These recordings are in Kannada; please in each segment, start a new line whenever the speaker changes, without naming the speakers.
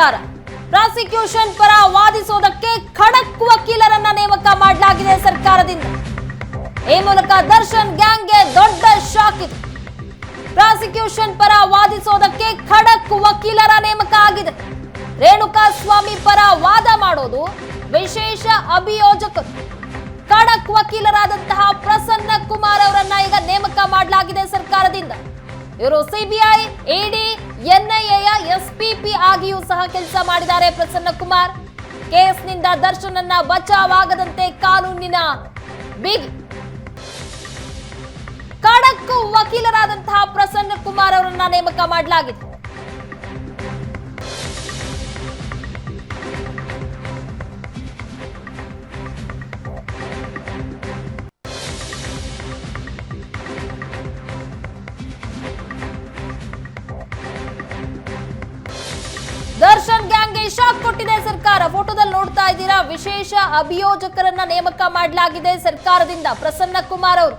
ಸರ್ಕಾರ ಪ್ರಾಸಿಕ್ಯೂಷನ್ ಪರ ವಾದಿಸೋದಕ್ಕೆ ಖಡಕ್ ವಕೀಲರನ್ನ ನೇಮಕ ಮಾಡಲಾಗಿದೆ ಸರ್ಕಾರದಿಂದ. ಈ ಮೂಲಕ ದರ್ಶನ್ ಗ್ಯಾಂಗ್ಗೆ ದೊಡ್ಡ ಶಾಕ್ ಇದೆ. ಪ್ರಾಸಿಕ್ಯೂಷನ್ ಪರ ವಾದಿಸೋದಕ್ಕೆ ಖಡಕ್ ವಕೀಲರ ನೇಮಕ ಆಗಿದೆ. ರೇಣುಕಾ ಸ್ವಾಮಿ ಪರ ವಾದ ಮಾಡೋದು ವಿಶೇಷ ಅಭಿಯೋಜಕ. ಖಡಕ್ ವಕೀಲರಾದಂತಹ ಪ್ರಸನ್ನ ಕುಮಾರ್ ಅವರನ್ನ ಈಗ ನೇಮಕ ಮಾಡಲಾಗಿದೆ ಸರ್ಕಾರದಿಂದ. ಇವರು ಸಿಬಿಐ, ಇಡಿ ಎನ್ಐಎಯ ಎಸ್ಪಿಪಿ ಆಗಿಯೂ ಸಹ ಕೆಲಸ ಮಾಡಿದ್ದಾರೆ ಪ್ರಸನ್ನ ಕುಮಾರ್. ಕೇಸ್ನಿಂದ ದರ್ಶನನ್ನ ಬಚಾವಾಗದಂತೆ ಕಾನೂನಿನ ಬಿಗ್ ಕಡಕ್ಕು ವಕೀಲರಾದಂತಹ ಪ್ರಸನ್ನ ಕುಮಾರ್ ಅವರನ್ನ ನೇಮಕ ಮಾಡಲಾಗಿದೆ. ಗ್ಯಾಂಗ್ಗೆ ಶಾಕ್ ಕೊಟ್ಟಿದೆ ಸರ್ಕಾರ. ಫೋಟೋದಲ್ಲಿ ನೋಡ್ತಾ ಇದ್ದೀರಾ, ವಿಶೇಷ ಅಭಿಯೋಜಕರನ್ನ ನೇಮಕ ಮಾಡಲಾಗಿದೆ ಸರ್ಕಾರದಿಂದ ಪ್ರಸನ್ನ ಕುಮಾರ್ ಅವರು.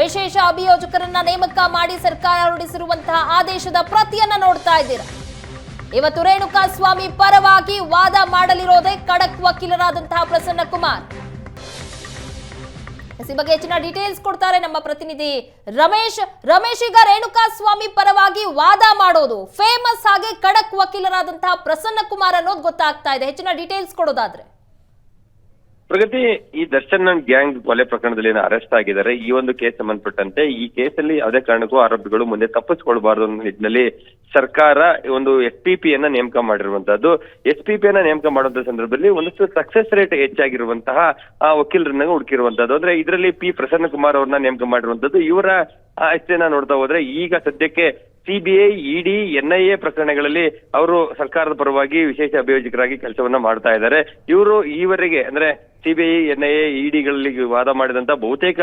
ವಿಶೇಷ ಅಭಿಯೋಜಕರನ್ನ ನೇಮಕ ಮಾಡಿ ಸರ್ಕಾರ ಹೊರಡಿಸಿರುವಂತಹ ಆದೇಶದ ಪ್ರತಿಯನ್ನ ನೋಡ್ತಾ ಇದ್ದೀರಾ. ಇವತ್ತು ರೇಣುಕಾ ಸ್ವಾಮಿ ಪರವಾಗಿ ವಾದ ಮಾಡಲಿರೋದೇ ಖಡಕ್ ವಕೀಲರಾದಂತಹ ಪ್ರಸನ್ನ ಕುಮಾರ್. ಈ ಬಗ್ಗೆ ಹೆಚ್ಚಿನ ಡೀಟೇಲ್ಸ್ ಕೊಡ್ತಾರೆ ನಮ್ಮ ಪ್ರತಿನಿಧಿ ರಮೇಶ್. ರಮೇಶ್ ಈಗ ರೇಣುಕಾ ಸ್ವಾಮಿ ಪರವಾಗಿ ವಾದ ಮಾಡೋದು ಫೇಮಸ್ ಆಗಿ ಖಡಕ್ ವಕೀಲರಾದಂತಹ ಪ್ರಸನ್ನ ಕುಮಾರ್ ಅನ್ನೋದು ಗೊತ್ತಾಗ್ತಾ ಇದೆ. ಹೆಚ್ಚಿನ ಡೀಟೇಲ್ಸ್ ಕೊಡೋದಾದ್ರೆ.
ಪ್ರಗತಿ, ಈ ದರ್ಶನ್ ಗ್ಯಾಂಗ್ ಕೊಲೆ ಪ್ರಕರಣದಲ್ಲಿ ಅರೆಸ್ಟ್ ಆಗಿದ್ದಾರೆ, ಈ ಒಂದು ಕೇಸ್ ಸಂಬಂಧಪಟ್ಟಂತೆ ಈ ಕೇಸಲ್ಲಿ ಯಾವುದೇ ಕಾರಣಕ್ಕೂ ಆರೋಪಿಗಳು ಮುಂದೆ ತಪ್ಪಿಸ್ಕೊಳ್ಬಾರ್ದು ಅನ್ನೋ ನಿಟ್ಟಿನಲ್ಲಿ ಸರ್ಕಾರ ಒಂದು ಎಸ್ ಪಿ ಪಿ ಯನ್ನ ನೇಮಕ ಮಾಡಿರುವಂತಹದ್ದು. ಎಸ್ ಪಿ ಪಿ ಯನ್ನ ನೇಮಕ ಮಾಡುವಂತ ಸಂದರ್ಭದಲ್ಲಿ ಒಂದಷ್ಟು ಸಕ್ಸೆಸ್ ರೇಟ್ ಹೆಚ್ಚಾಗಿರುವಂತಹ ಆ ವಕೀಲರನ್ನ ಹುಡುಕಿರುವಂತದ್ದು ಅಂದ್ರೆ ಇದರಲ್ಲಿ ಪಿ ಪ್ರಸನ್ನ ಕುಮಾರ್ ಅವ್ರನ್ನ ನೇಮಕ ಮಾಡಿರುವಂತದ್ದು ಇವರ ಅಷ್ಟೇನ ನೋಡ್ತಾ ಹೋದ್ರೆ ಈಗ ಸದ್ಯಕ್ಕೆ ಸಿಬಿಐ, ಇಡಿ, ಎನ್ಐಎ ಪ್ರಕರಣಗಳಲ್ಲಿ ಅವರು ಸರ್ಕಾರದ ಪರವಾಗಿ ವಿಶೇಷ ಅಭಿಯೋಜಕರಾಗಿ ಕೆಲಸವನ್ನ ಮಾಡ್ತಾ ಇದ್ದಾರೆ. ಇವರು ಈವರೆಗೆ ಅಂದ್ರೆ ಸಿಬಿಐ, ಎನ್ಐಎ, ಇಡಿಗಳಲ್ಲಿ ವಾದ ಮಾಡಿದಂತ ಬಹುತೇಕ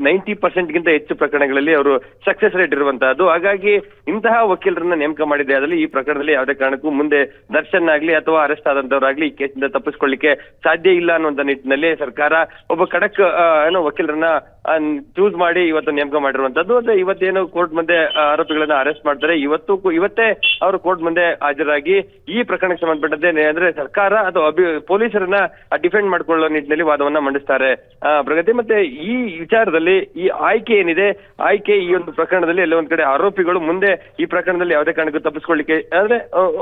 ನೈಂಟಿ ಪರ್ಸೆಂಟ್ ಗಿಂತ ಹೆಚ್ಚು ಪ್ರಕರಣಗಳಲ್ಲಿ ಅವರು ಸಕ್ಸಸ್ ರೇಟ್ ಇರುವಂತಹದ್ದು. ಹಾಗಾಗಿ ಇಂತಹ ವಕೀಲರನ್ನ ನೇಮಕ ಮಾಡಿದೆ ಅದರಲ್ಲಿ ಈ ಪ್ರಕರಣದಲ್ಲಿ ಯಾವುದೇ ಕಾರಣಕ್ಕೂ ಮುಂದೆ ದರ್ಶನ್ ಆಗ್ಲಿ ಅಥವಾ ಅರೆಸ್ಟ್ ಆದಂತವರಾಗ್ಲಿ ಈ ಕೇಸಿಂದ ತಪ್ಪಿಸ್ಕೊಳ್ಳಿಕ್ಕೆ ಸಾಧ್ಯ ಇಲ್ಲ ಅನ್ನುವಂತ ನಿಟ್ಟಿನಲ್ಲಿ ಸರ್ಕಾರ ಒಬ್ಬ ಖಡಕ್ ಏನೋ ವಕೀಲರನ್ನ ಚೂಸ್ ಮಾಡಿ ಇವತ್ತು ನೇಮಕ ಮಾಡಿರುವಂತದ್ದು. ಅಂದ್ರೆ ಇವತ್ತೇನು ಕೋರ್ಟ್ ಮುಂದೆ ಆರೋಪಿಗಳನ್ನ ಅರೆಸ್ಟ್ ಮಾಡ್ತಾರೆ. ಇವತ್ತು ಇವತ್ತೇ ಅವರು ಕೋರ್ಟ್ ಮುಂದೆ ಹಾಜರಾಗಿ ಈ ಪ್ರಕರಣಕ್ಕೆ ಸಂಬಂಧಪಟ್ಟಂತೆ ಅಂದ್ರೆ ಸರ್ಕಾರ ಅಥವಾ ಪೊಲೀಸರನ್ನ ಡಿಫೆಂಡ್ ಮಾಡ್ಕೊಳ್ಳೋ ನಿಟ್ಟಿನಲ್ಲಿ ವಾದವನ್ನ ಮಂಡಿಸ್ತಾರೆ. ಪ್ರಗತಿ ಮತ್ತೆ ಈ ವಿಚಾರದಲ್ಲಿ, ಈ ಆಯ್ಕೆ ಏನಿದೆ, ಆಯ್ಕೆ ಈ ಒಂದು ಪ್ರಕರಣದಲ್ಲಿ ಎಲ್ಲ ಒಂದ್ ಕಡೆ ಆರೋಪಿಗಳು ಮುಂದೆ ಈ ಪ್ರಕರಣದಲ್ಲಿ ಯಾವುದೇ ಕಾರಣಕ್ಕೂ ತಪ್ಪಿಸ್ಕೊಳ್ಳಿಕ್ಕೆ, ಅಂದ್ರೆ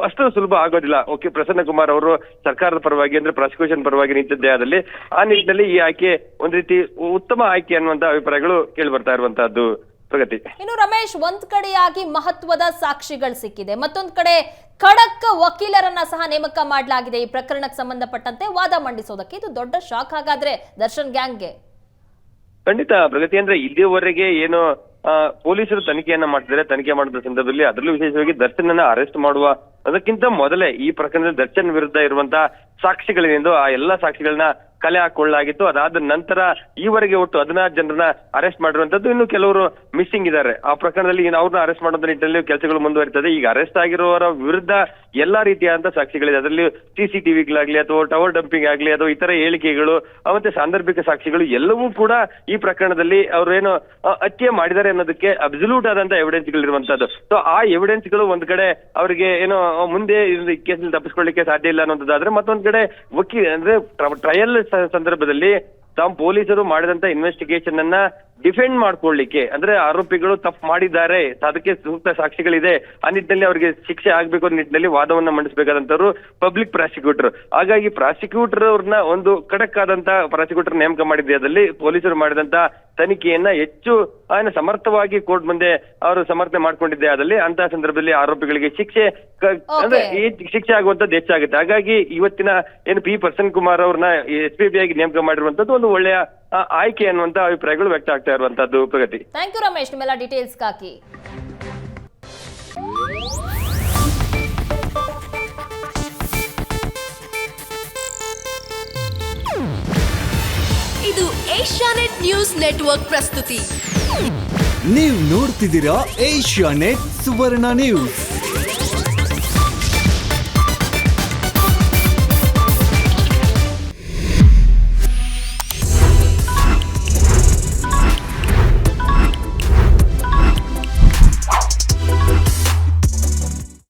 ಅಷ್ಟು ಸುಲಭ ಆಗೋದಿಲ್ಲ. ಓಕೆ, ಪ್ರಸನ್ನ ಕುಮಾರ್ ಅವರು ಸರ್ಕಾರದ ಪರವಾಗಿ, ಅಂದ್ರೆ ಪ್ರಾಸಿಕ್ಯೂಷನ್ ಪರವಾಗಿ ನಿಂತಿದ್ದೇ ಆದಲ್ಲಿ, ಆ ನಿಟ್ಟಿನಲ್ಲಿ ಈ ಆಯ್ಕೆ ಒಂದ್ ರೀತಿ ಉತ್ತಮ ಆಯ್ಕೆ ಅನ್ನುವಂತ ಅಭಿಪ್ರಾಯಗಳು ಕೇಳಿ ಬರ್ತಾ ಇರುವಂತಹದ್ದು ಪ್ರಗತಿ.
ಇನ್ನು ರಮೇಶ್ ಒಂದ್ ಕಡೆಯಾಗಿ ಮಹತ್ವದ ಸಾಕ್ಷಿಗಳು ಸಿಕ್ಕಿದೆ. ಮತ್ತೊಂದ್ ಕಡೆ ಖಡಕ್ ವಕೀಲರನ್ನ ಸಹ ನೇಮಕ ಮಾಡಲಾಗಿದೆ ಈ ಪ್ರಕರಣಕ್ಕೆ ಸಂಬಂಧಪಟ್ಟಂತೆ. ವಾದ ಮಂಡಿಸೋದಕ್ಕೆ ಇದು ದೊಡ್ಡ ಶಾಕ್. ಹಾಗಾದ್ರೆ ದರ್ಶನ್ ಗ್ಯಾಂಗ್ಗೆ?
ಖಂಡಿತ ಪ್ರಗತಿ ಅಂದ್ರೆ ಇಲ್ಲಿಯವರೆಗೆ ಏನು ಪೊಲೀಸರು ತನಿಖೆಯನ್ನ ಮಾಡ್ತಿದ್ದಾರೆ. ತನಿಖೆ ಮಾಡಿದ ಸಂದರ್ಭದಲ್ಲಿ ಅದರಲ್ಲೂ ವಿಶೇಷವಾಗಿ ದರ್ಶನನ್ನ ಅರೆಸ್ಟ್ ಮಾಡುವ ಅದಕ್ಕಿಂತ ಮೊದಲೇ ಈ ಪ್ರಕರಣದಲ್ಲಿ ದರ್ಶನ್ ವಿರುದ್ಧ ಇರುವಂತಹ ಸಾಕ್ಷಿಗಳೇನೆಂದು ಆ ಎಲ್ಲಾ ಸಾಕ್ಷಿಗಳನ್ನ ಕಲೆ ಹಾಕೊಳ್ಳಲಾಗಿತ್ತು. ಅದಾದ ನಂತರ ಈವರೆಗೆ ಒಟ್ಟು ಹದಿನಾರು ಜನರನ್ನ ಅರೆಸ್ಟ್ ಮಾಡಿರುವಂತದ್ದು ಇನ್ನು ಕೆಲವರು ಮಿಸ್ಸಿಂಗ್ ಇದ್ದಾರೆ. ಆ ಪ್ರಕರಣದಲ್ಲಿ ಅವ್ರನ್ನ ಅರೆಸ್ಟ್ ಮಾಡುವಂತ ನಿಟ್ಟಿನಲ್ಲಿ ಕೆಲಸಗಳು ಮುಂದುವರಿತದೆ. ಈಗ ಅರೆಸ್ಟ್ ಆಗಿರುವವರ ವಿರುದ್ಧ ಎಲ್ಲಾ ರೀತಿಯಾದಂತಹ ಸಾಕ್ಷಿಗಳಿದೆ. ಅದರಲ್ಲಿ ಸಿಸಿಟಿವಿಗಳಾಗ್ಲಿ ಅಥವಾ ಟವರ್ ಡಂಪಿಂಗ್ ಆಗ್ಲಿ ಅಥವಾ ಇತರ ಹೇಳಿಕೆಗಳು ಮತ್ತೆ ಸಾಂದರ್ಭಿಕ ಸಾಕ್ಷಿಗಳು ಎಲ್ಲವೂ ಕೂಡ ಈ ಪ್ರಕರಣದಲ್ಲಿ ಅವರು ಏನು ಹತ್ಯೆ ಮಾಡಿದ್ದಾರೆ ಅನ್ನೋದಕ್ಕೆ ಅಬ್ಸಲ್ಯೂಟ್ ಆದಂತಹ ಎವಿಡೆನ್ಸ್ ಗಳಿರುವಂತದ್ದು. ಸೊ ಆ ಎವಿಡೆನ್ಸ್ಗಳು ಒಂದ್ ಕಡೆ ಅವರಿಗೆ ಏನೋ ಮುಂದೆ ಕೇಸಲ್ಲಿ ತಪ್ಪಿಸ್ಕೊಳ್ಳಿಕ್ಕೆ ಸಾಧ್ಯ ಇಲ್ಲ ಅನ್ನೋದಾದ್ರೆ ಮತ್ತೊಂದ್ ಕಡೆ ವಕೀಲ ಅಂದ್ರೆ ಟ್ರಯಲ್ ಸಂದರ್ಭದಲ್ಲಿ ತಾವು ಪೊಲೀಸರು ಮಾಡಿದಂತ ಇನ್ವೆಸ್ಟಿಗೇಷನ್ ಅನ್ನ ಡಿಫೆಂಡ್ ಮಾಡ್ಕೊಳ್ಳಿಕ್ಕೆ ಅಂದ್ರೆ ಆರೋಪಿಗಳು ತಪ್ಪು ಮಾಡಿದ್ದಾರೆ ಅದಕ್ಕೆ ಸೂಕ್ತ ಸಾಕ್ಷಿಗಳಿದೆ ಆ ನಿಟ್ಟಿನಲ್ಲಿ ಅವರಿಗೆ ಶಿಕ್ಷೆ ಆಗ್ಬೇಕು ಅನ್ನೋ ನಿಟ್ಟಿನಲ್ಲಿ ವಾದವನ್ನ ಮಂಡಿಸಬೇಕಾದಂತವ್ರು ಪಬ್ಲಿಕ್ ಪ್ರಾಸಿಕ್ಯೂಟರ್ ಹಾಗಾಗಿ ಪ್ರಾಸಿಕ್ಯೂಟರ್ ಅವ್ರನ್ನ ಒಂದು ಖಡಕ್ ಆದಂತ ಪ್ರಾಸಿಕ್ಯೂಟರ್ ನೇಮಕ ಮಾಡಿದ್ದಲ್ಲಿ ಪೊಲೀಸರು ಮಾಡಿದಂತ ತನಿಖೆಯನ್ನ ಹೆಚ್ಚು ಆಯ್ನ ಸಮರ್ಥವಾಗಿ ಕೋರ್ಟ್ ಮುಂದೆ ಅವರು ಸಮರ್ಥನೆ ಮಾಡ್ಕೊಂಡಿದ್ದೆ ಆದಲ್ಲಿ ಅಂತ ಸಂದರ್ಭದಲ್ಲಿ ಆರೋಪಿಗಳಿಗೆ ಶಿಕ್ಷೆ ಅಂದ್ರೆ ಈ ಶಿಕ್ಷೆ ಆಗುವಂತದ್ದು ಹೆಚ್ಚಾಗುತ್ತೆ. ಹಾಗಾಗಿ ಇವತ್ತಿನ ಏನು ಪಿ ಪ್ರಸನ್ ಕುಮಾರ್ ಅವ್ರನ್ನ ಎಸ್ ಪಿ ಬಿ ಆಗಿ ನೇಮಕ ಮಾಡಿರುವಂತದ್ದು ಒಂದು ಒಳ್ಳೆಯ ಆಯ್ಕೆ ಅನ್ನುವಂತ ಅಭಿಪ್ರಾಯಗಳು ವ್ಯಕ್ತ ಆಗ್ತಾ ಇರುವಂತದ್ದು ಪ್ರಗತಿ.
ಥ್ಯಾಂಕ್ ಯು ರಮೇಶ್ ನಿಮ್ಮೆಲ್ಲ ಡೀಟೇಲ್ಸ್ ಹಾಕಿ
ಇದು ಏಷ್ಯಾನೆಟ್ ನ್ಯೂಸ್ ನೆಟ್ವರ್ಕ್ ಪ್ರಸ್ತುತಿ.
ನೀವು ನೋಡ್ತಿದ್ದೀರಾ ಏಷ್ಯಾ ನೆಟ್ ಸುವರ್ಣ ನ್ಯೂಸ್